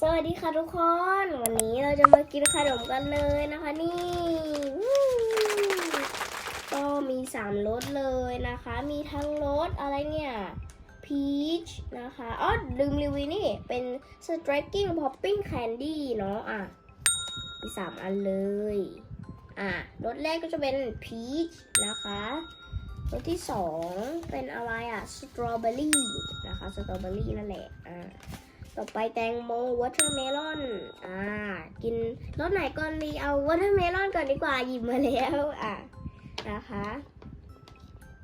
สวัสดีค่ะทุกคน วันนี้เราจะมากินขนมกันเลยนะคะนี่ก็มีสามรสเลยนะคะ มีทั้งรสอะไรเนี่ยพีชนะคะอ๋อลืมรีวิวนี่ เป็น striking popping candy เนาะอะ มีสามอันเลย อะรสแรกก็จะเป็นพีชนะคะรสที่สองเป็นอะไรอะสตรอเบอรี่นะคะสตรอเบอรี่นั่นแหละอ่า ต่อไปแตงโมวอเตอร์เมลอน อ่า กินรสไหนก่อนดีเอาวอเตอร์เมลอนก่อนดีกว่าหยิบมาแล้วอะนะคะ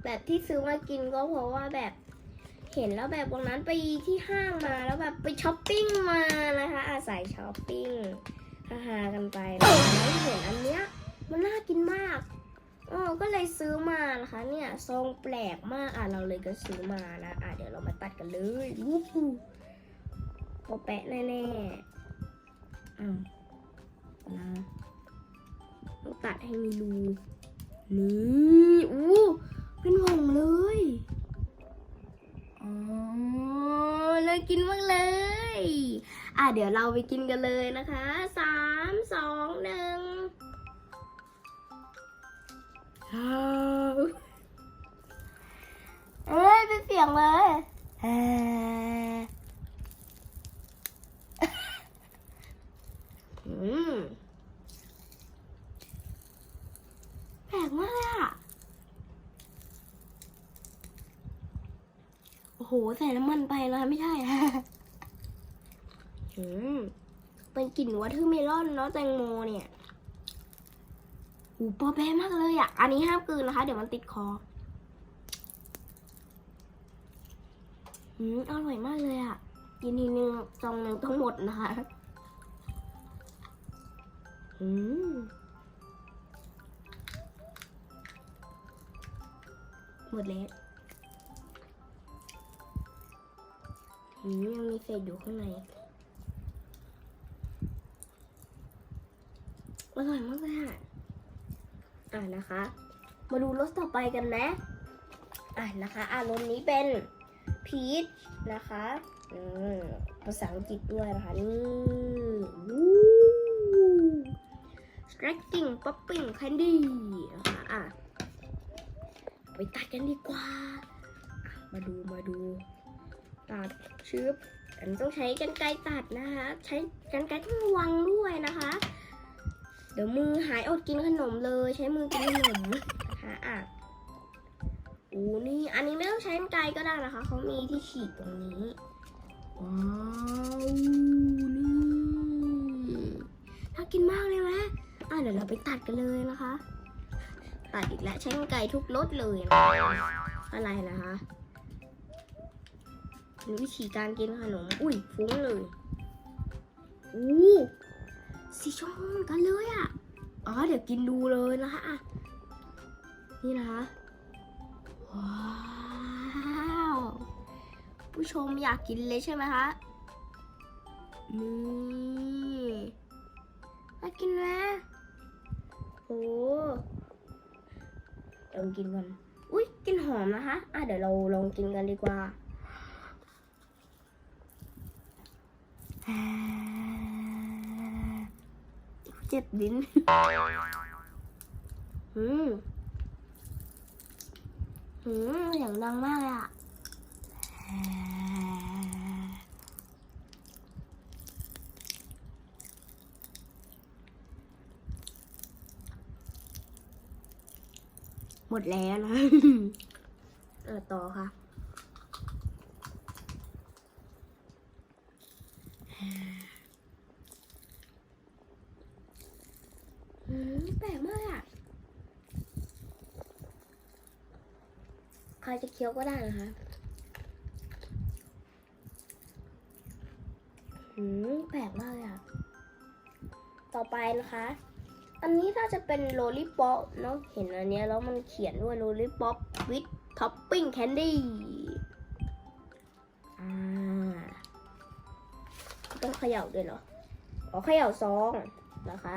แบบที่ซื้อมากินก็เพราะว่าแบบเห็นแล้วแบบวันนั้นไปที่ห้างมาแล้วแบบไปช้อปปิ้งมานะคะ อาศัยช้อปปิ้งฮาๆกันไปแล้วเห็นอันเนี้ยมันน่ากินมากอ๋อก็เลยซื้อมานะคะ เนี่ยทรงแปลกมากอะเราเลยก็ซื้อมานะอะเดี๋ยวเรามาตัดกันเลยวู้ฮู้ โอแปะแน่ๆอ้าวนะต้องตัดให้มีรูนี่อู้เป็นห่องเลยอ๋อเลยกินมากเลย อะเดี๋ยวเราไปกินกันเลยนะคะสามสองหนึ่งอ้าวเอ้ย เป็นเสียงเลยเอ่อ อืมแปลกมากเลยอะโอ้โหใส่น้ำมันไปแล้วไม่ใช่อืมเป็นกลิ่นวอเทอร์เมลอนเนาะแตงโมเนี่ยหูปอแปะมากเลยอะอันนี้ห้ามกลืนนะคะ เดี๋ยวมันติดคอ อืมอร่อยมากเลยอะกินทีนึงจองหนึ่งต้องหมดนะคะ อืมหมดแล้ว ยังมีเศษอยู่ข้างในอร่อยมากเลยอะอ่านะคะ มาดูรสต่อไปกันนะอ่านะคะ อ่ารสนี้เป็นพีชนะคะอืมภาษาอังกฤษด้วยนะคะนี่วู้ Stretching Popping Candy นะคะอะไปตัดกันดีกว่า มาดูมาดู ตัดชึบอันต้องใช้กันไกรตัดนะคะ ใช้กันไกรต้องระวังด้วยนะคะ เดี๋ยวมือหายอดกินขนมเลย ใช้มือกินขนมนะคะอะโอ้นี่ อันนี้ไม่ต้องใช้กันไกรก็ได้นะคะ เขามีที่ฉีกตรงนี้ ว้าวนี่น่ากินมากเลยไหมอะเดี๋ยวเราไปตัดกันเลยนะคะ ตัดอีกแล้วใช้กรรไกรทุกรสเลยนะอะไรนะคะ มีวิธีการกินขนม อุ้ยฟุ้งเลยอู้สีชมพูเหมือนกันเลยอะ อ๋อ เดี๋ยวกินดูเลยนะคะอะนี่นะคะ ว้าว ผู้ชมอยากกินเลยใช่ไหมคะ นี่น่ากินไหมโอ้ลองกินกัน อุ้ยกลินหอมนะคะ อะเดี๋ยวเราลองกินกันดีกว่าอ่า เจ็บลิ้นอืมอืมเสียงดังมากเลยอะหมดแล้วนะ เออต่อค่ะ อืม แปลกมากอะใครจะเคี้ยวก็ได้นะคะอืมแปลกมากอะ ต่อไปนะคะ อันนี้ถ้าจะเป็นโ o ลิป o p เนาะเห็นอันนี้แล้วมันเขียนด้วยโ o ลิป o p with topping candy อ่า ต้องเขย่าด้วยเหรออ๋อเขย่าซองนะคะ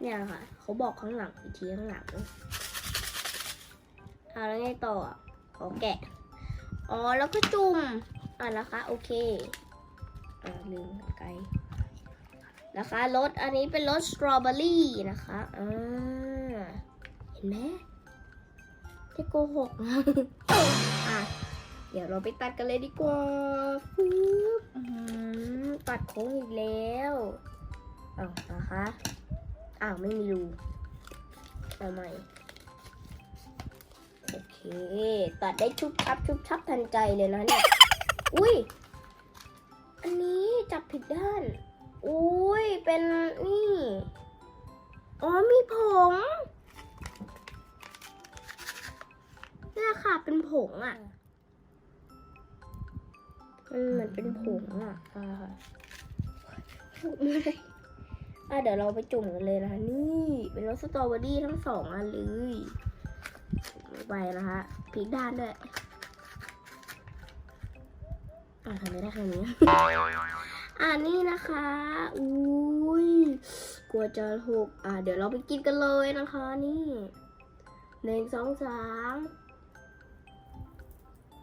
เนี่ยค่ะ เขาบอกข้างหลังอีกทีข้างหลังเอาแล้วไงต่ออะอ๋อแกะ อ๋อ แล้วก็จุ่มอะนะคะ โอเค อ่าลืมไกลนะคะรสอันนี้เป็นรสสตรอเบอรี่นะคะอ่าเห็นไหมจะโกหกอะ เดี๋ยวเราไปตัดกันเลยดีกว่าฟึบตัดโค้งอีกแล้วอ้าวนะคะอ้าวไม่มีรูเอาใหม่โอเค ตัดได้ชุบชับชุบชับทันใจเลยนะเนี่ย อุ้ย อันนี้จับผิดด้าน อุ้ย เป็นนี่ อ๋อมีผงเนี่ยค่ะ เป็นผงอะ มันเหมือนเป็นผงอะค่ะพูดไม่ได้อะเดี๋ยวเราไปจุ่มกันเลยนะคะนี่เป็นรสสตรอเบอรี่ทั้งสองอันเลยไปนะคะพริกด้านด้วยอะทำไม่ได้แค่นี้ อ่านี่นะคะ อุ้ยกลัวจะหกอะเดี๋ยวเราไปกินกันเลยนะคะ นี่หนึ่งสองสาม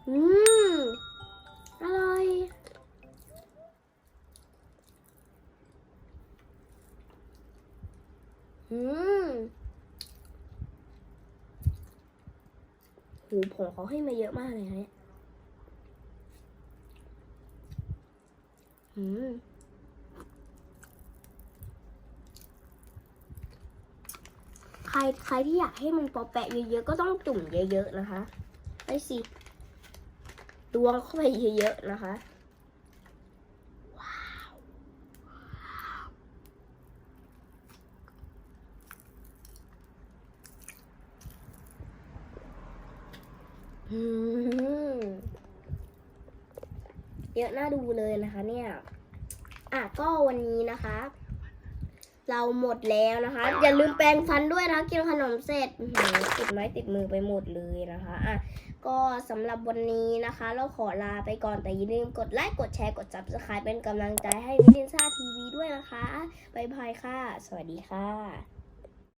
อืม อร่อย อืมหูผงเขาให้มาเยอะมากเลยนะเนี่ย อืม ใครใครที่อยากให้มันปอแปะเยอะๆ ก็ต้องจุ่มเยอะๆนะคะ ไปสิตวงเข้าไปเยอะๆนะคะ อืม เยอะน่าดูเลยนะคะเนี่ย อะก็วันนี้นะคะ เราหมดแล้วนะคะ อย่าลืมแปรงฟันด้วยนะกินขนมเสร็จติดไม้ติดมือไปหมดเลยนะคะ อะ ก็สำหรับวันนี้นะคะ เราขอลาไปก่อนแต่อย่าลืมกดไลค์กดแชร์กด subscribe เป็นกำลังใจให้วิดินซ่าทีวีด้วยนะคะบายบายค่ะ สวัสดีค่ะ